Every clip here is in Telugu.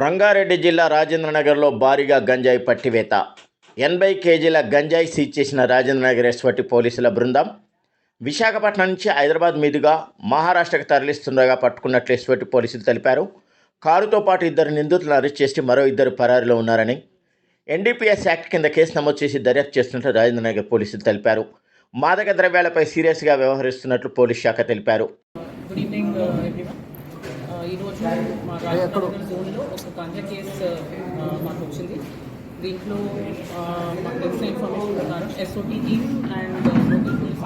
రంగారెడ్డి జిల్లా రాజేంద్రనగర్లో భారీగా గంజాయి పట్టివేత. ఎనభై కేజీల గంజాయి సీజ్ చేసిన రాజేంద్రనగర్ ఎస్వటి పోలీసుల బృందం విశాఖపట్నం నుంచి హైదరాబాద్ మీదుగా మహారాష్ట్రకు తరలిస్తుండగా పట్టుకున్నట్లు ఎస్వటి పోలీసులు తెలిపారు. కారుతో పాటు ఇద్దరు నిందితులను అరెస్ట్ చేసి మరో ఇద్దరు పరారీలో ఉన్నారని ఎన్డీపీఎస్ యాక్ట్ కింద కేసు నమోదు చేసి దర్యాప్తు చేస్తున్నట్లు రాజేంద్రనగర్ పోలీసులు తెలిపారు. మాదక ద్రవ్యాలపై సీరియస్గా వ్యవహరిస్తున్నట్లు పోలీస్ శాఖ తెలిపారు. గుడ్ ఈవినింగ్ ఈరోజు మా రాజనగర్ జోన్లో ఒక గంజా కేసు మాకు వచ్చింది. దీంట్లో మాకు తెలిసిన ఇన్ఫర్మేషన్ ప్రకారం SOT team and local police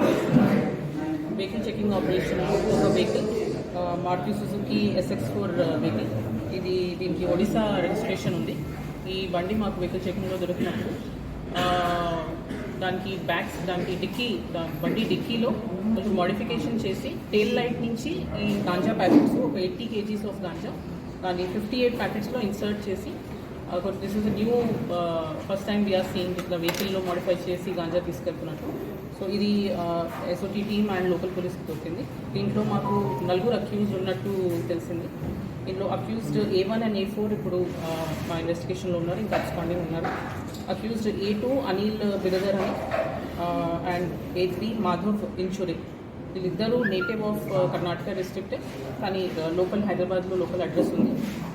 vehicle checking operation ఒక vehicle Maruti Suzuki SX four vehicle ఇది దీనికి ఒడిశా రిజిస్ట్రేషన్ ఉంది. ఈ బండి మాకు వెహికల్ చెకింగ్లో దొరికినప్పుడు దానికి బ్యాక్స్ దానికి డిక్కీ బండి డిక్కీలో కొంచెం మోడిఫికేషన్ చేసి టేల్ లైట్ నుంచి ఈ గాంజా ప్యాకెట్స్ ఒక ఎయిటీ కేజీస్ ఆఫ్ గాంజా దాన్ని ఫిఫ్టీ ఎయిట్ ప్యాకెట్స్లో ఇన్సర్ట్ చేసి this is new first time we're seeing ఇట్లా వెహికల్లో మోడిఫై చేసి గాంజా తీసుకెళ్తున్నట్టు. సో ఇది ఎస్ఓటీ టీమ్ అండ్ లోకల్ పోలీస్కి దొరికింది దీంట్లో మాకు నలుగురు అక్యూజ్ ఉన్నట్టు తెలిసింది. ఇందులో accused A one and A four ఇప్పుడు మా ఇన్వెస్టిగేషన్లో ఉన్నారు ఇంకా అబ్స్కాండింగ్ ఉన్నారు. Accused A two Anil Biradar అని and A three Madhav Inshuri వీళ్ళిద్దరూ నేటివ్ ఆఫ్ కర్ణాటక డిస్ట్రిక్ట్ కానీ లోకల్ హైదరాబాద్లో లోకల్ అడ్రస్ ఉంది.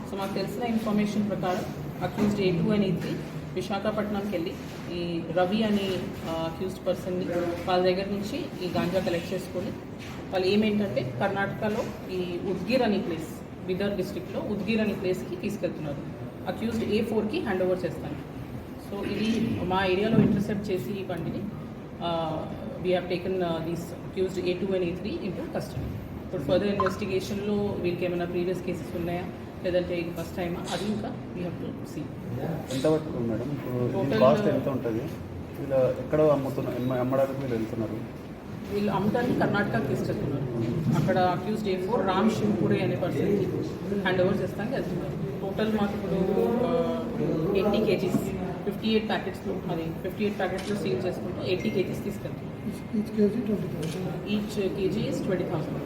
సో మాకు తెలిసిన ఇన్ఫర్మేషన్ ప్రకారం అక్యూజ్డ్ ఏ టూ అని ఏ త్రీ విశాఖపట్నంకి వెళ్ళి ఈ రవి అనే అక్యూజ్డ్ పర్సన్ని వాళ్ళ దగ్గర నుంచి ఈ గాంజా కలెక్ట్ చేసుకొని వాళ్ళు ఏమేంటంటే కర్ణాటకలో ఈ ఉద్గిర్ అనే ప్లేస్ బిదర్ డిస్ట్రిక్ట్లో ఉద్గిర్ అనే ప్లేస్కి తీసుకెళ్తున్నారు. అక్యూజ్డ్ ఏ ఫోర్కి హ్యాండ్ ఓవర్ చేస్తాను. సో ఇది మా ఏరియాలో ఇంటర్సెప్ట్ చేసి ఈ బండిని we have taken these accused A two and A three into custody ఇప్పుడు ఫర్దర్ ఇన్వెస్టిగేషన్లో వీళ్ళకి ఏమైనా ప్రీవియస్ కేసెస్ ఉన్నాయా? లేదంటే ఇది ఫస్ట్ టైమా అది ఇంకా వీ హ్యావ్ టు సీ ఎంత పట్టుకుంది మేడం? ఇప్పుడు కాస్ట్ ఎంత ఉంటుంది? ఇలా ఎక్కడ అమ్ముతున్నారు అమ్మ- అమ్మడానికి వెళ్తున్నారు? వీళ్ళు అమ్మటానికి కర్ణాటకకి తీసుకెళ్తున్నారు. అక్కడ accused A four Ram Shivpuri అనే పర్సన్కి హ్యాండ్ ఓవర్ చేస్తానికి వెళ్తున్నారు. టోటల్ మాకు ఇప్పుడు ఎయిటీ కేజీస్ ఫిఫ్టీ ఎయిట్ ప్యాకెట్స్లో అది ఫిఫ్టీ ఎయిట్ ప్యాకెట్స్లో సీల్ చేసుకుంటూ ఎయిటీ కేజీస్ తీసుకెళ్తాం each kg 20,000. Each kg is twenty thousand